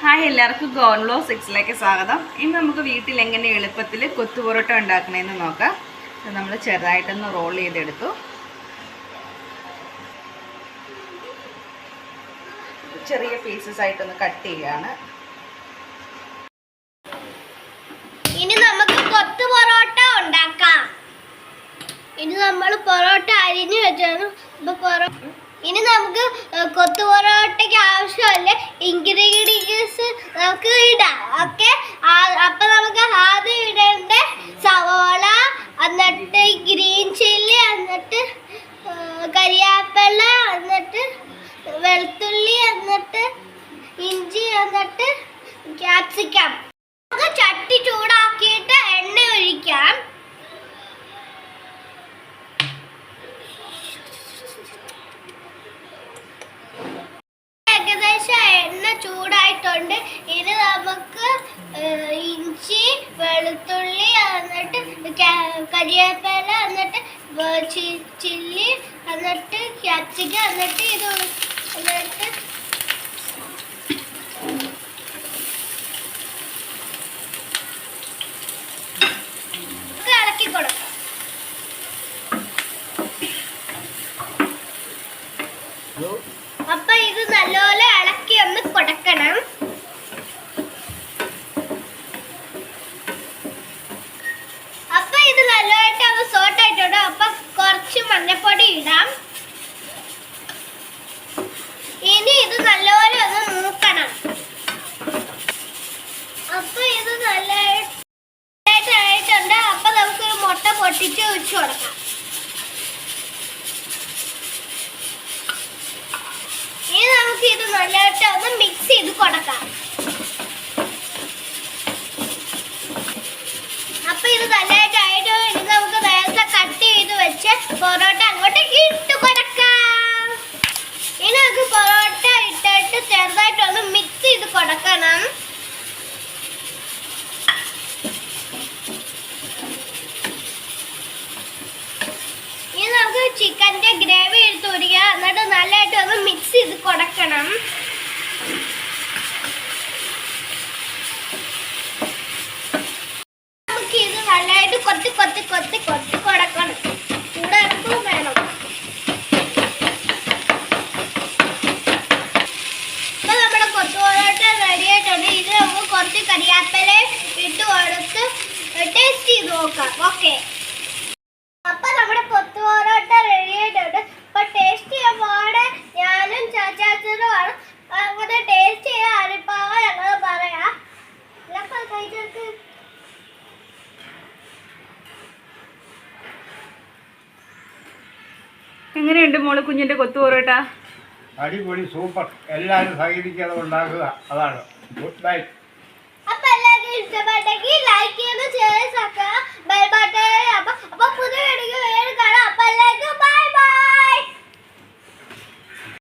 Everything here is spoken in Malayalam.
ഹായ് എല്ലാവർക്കും ഗോൺലോ സിക്സിലേക്ക് സ്വാഗതം. ഇന്ന് നമുക്ക് വീട്ടിൽ എങ്ങനെ എളുപ്പത്തിൽ കൊത്തുപൊറോട്ട ഉണ്ടാക്കണമെന്ന് നോക്കാം. നമ്മൾ ചെറുതായിട്ടൊന്ന് റോൾ ചെയ്തെടുത്തു. ചെറിയ പീസസ് ആയിട്ടൊന്ന് കട്ട് ചെയ്യുകയാണ്. ഇനി നമുക്ക് കൊത്തു പൊറോട്ട ഉണ്ടാക്കാം. ഇനി നമ്മൾ പൊറോട്ട അരിഞ്ഞു വെച്ചാണ് ഇപ്പൊ പൊറോ ഇനി നമുക്ക് ഏ, കൊത്തു പൊറോട്ടയ്ക്ക് ആവശ്യമല്ല? ഇൻഗ്രീഡിയൻസ് നമുക്ക് ഇടാം. ഓക്കെ? അപ്പൊ നമുക്ക് ആദ്യം ഇടേണ്ട സവോള എന്നിട്ട് ഗ്രീൻ ചില്ലി എന്നിട്ട് കരിയാപ്പില എന്നിട്ട് വെളുത്തുള്ളി എന്നിട്ട് ഇഞ്ചി എന്നിട്ട് ക്യാപ്സിക്കം നമുക്ക് ചട്ടി ചൂടാക്കിയിട്ട് എണ്ണ ഒഴിക്കാം ഏകദേശം എണ്ണ ചൂടായിട്ടുണ്ട്. ഇനി നമുക്ക് ഇഞ്ചി വെളുത്തുള്ളി എന്നിട്ട് കരിവേപ്പില എന്നിട്ട് ചില്ലി എന്നിട്ട് ക്യാപ്സിക്ക എന്നിട്ട് ഇത് എന്നിട്ട് ഇളക്കി കൊടുക്കാം അപ്പൊ ഇത് നല്ലപോലെ ഇളക്കി ഒന്ന് കൊടുക്കണം അപ്പൊ ഇത് നല്ലതായിട്ട് അത് സോട്ട് ആയിട്ടുണ്ട് അപ്പൊ കുറച്ച് മഞ്ഞപ്പൊടി ഇടാം ഇനി ഇത് നല്ലപോലെ ഒന്ന് മൂക്കണം അപ്പൊ ഇത് നല്ലതായിട്ട് ആയിട്ടുണ്ട് അപ്പൊ നമുക്ക് ഒരു മുട്ട പൊട്ടിച്ച് ഒഴിച്ചു കൊടുക്കാം. ഇനി നമുക്ക് ഇത് നല്ലതായിട്ട് ഒന്ന് മിക്സ് ചെയ്ത് കൊടുക്കാം. അപ്പൊ ഇത് നല്ലതായിട്ട് ആയിട്ട് ഇനി നമുക്ക് നേരത്തെ കട്ട് ചെയ്ത് വെച്ച് പൊറോട്ട അങ്ങോട്ട് ഇട്ട് കൊടുക്കാം ഇനി നമുക്ക് പൊറോട്ട ഇട്ടിട്ട് ചെറുതായിട്ട് ഒന്ന് മിക്സ് ചെയ്ത് കൊടുക്കണം ഇനി നമുക്ക് ചിക്കന്റെ ഗ്രേവി എടുത്ത് ഒരിക്കുക എന്നിട്ട് നല്ലതായിട്ട് ഒന്ന് മിക്സ് ചെയ്ത് കൊടുക്കണം. നമുക്ക് ഇത് കൊത്തി കൊത്തി കൊത്തി കൊത്തി കൊടുക്കണം. കൂടെ വേണം. ഇപ്പൊ നമ്മുടെ കൊത്തുപൊറോട്ട റെഡിയായിട്ടുണ്ട് ഇത് നമുക്ക് കുറച്ച് കരിയാപ്പല ഇട്ട് എങ്ങനെയുണ്ട് മോൾ കുഞ്ഞിന്റെ കൊത്തു പൊറോട്ട? അടിപൊളി സൂപ്പർ. എല്ലാവരും സഹകരിക്കാതെ ഉണ്ടാക്കുക. അതാണ്. ഗുഡ് നൈറ്റ് അപ്പൊ എല്ലാവർക്കും ഇഷ്ടപ്പെട്ടെങ്കിൽ ലൈക്ക് ചെയ്യുന്നു ഷെയർ ബൈ